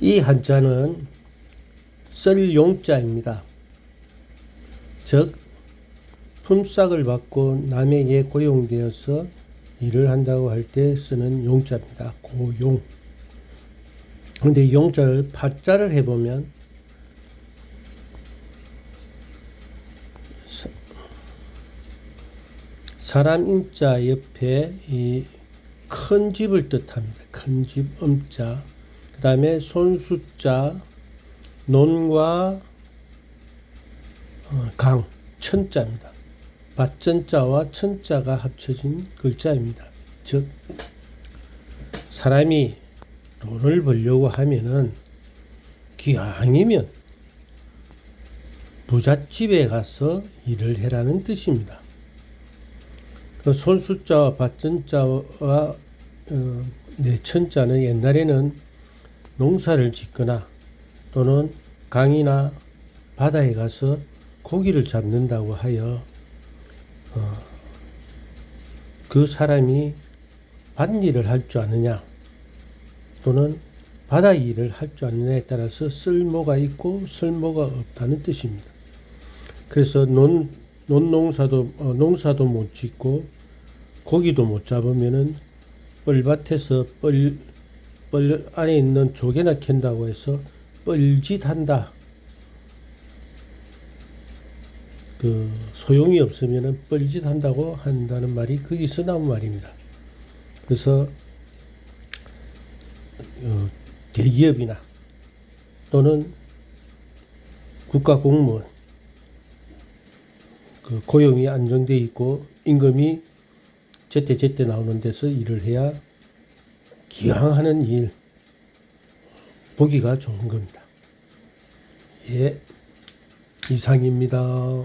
이 한자는 쓸 용자입니다. 즉 품삯을 받고 남에게 고용되어서 일을 한다고 할 때 쓰는 용자입니다. 고용. 근데 용자를 파자를 해보면 사- 사람 인자 옆에 이 큰 집을 뜻합니다. 큰 집 음자. 그 다음에 손수자, 논과 어, 강, 천자입니다. 밭전자와 천자가 합쳐진 글자입니다. 즉, 사람이 돈을 벌려고 하면은 기왕이면 부잣집에 가서 일을 해라는 뜻입니다. 그 손수자와 밭전자와 어, 내천자는 옛날에는 농사를 짓거나 또는 강이나 바다에 가서 고기를 잡는다고 하여 어, 그 사람이 밭일을 할 줄 아느냐 또는 바다 일을 할 줄 아느냐에 따라서 쓸모가 있고 쓸모가 없다는 뜻입니다. 그래서 논, 논 농사도 어, 농사도 못 짓고 고기도 못 잡으면은 뻘밭에서 뻘, 뻘 안에 있는 조개나 캔다고 해서 뻘짓한다. 그 소용이 없으면은 뻘짓한다고 한다는 말이 거기서 나온 말입니다. 그래서 어, 대기업이나 또는 국가 공무원 그 고용이 안정돼 있고 임금이 제때 제때 나오는 데서 일을 해야 기왕하는 일 보기가 좋은 겁니다. 예, 이상입니다.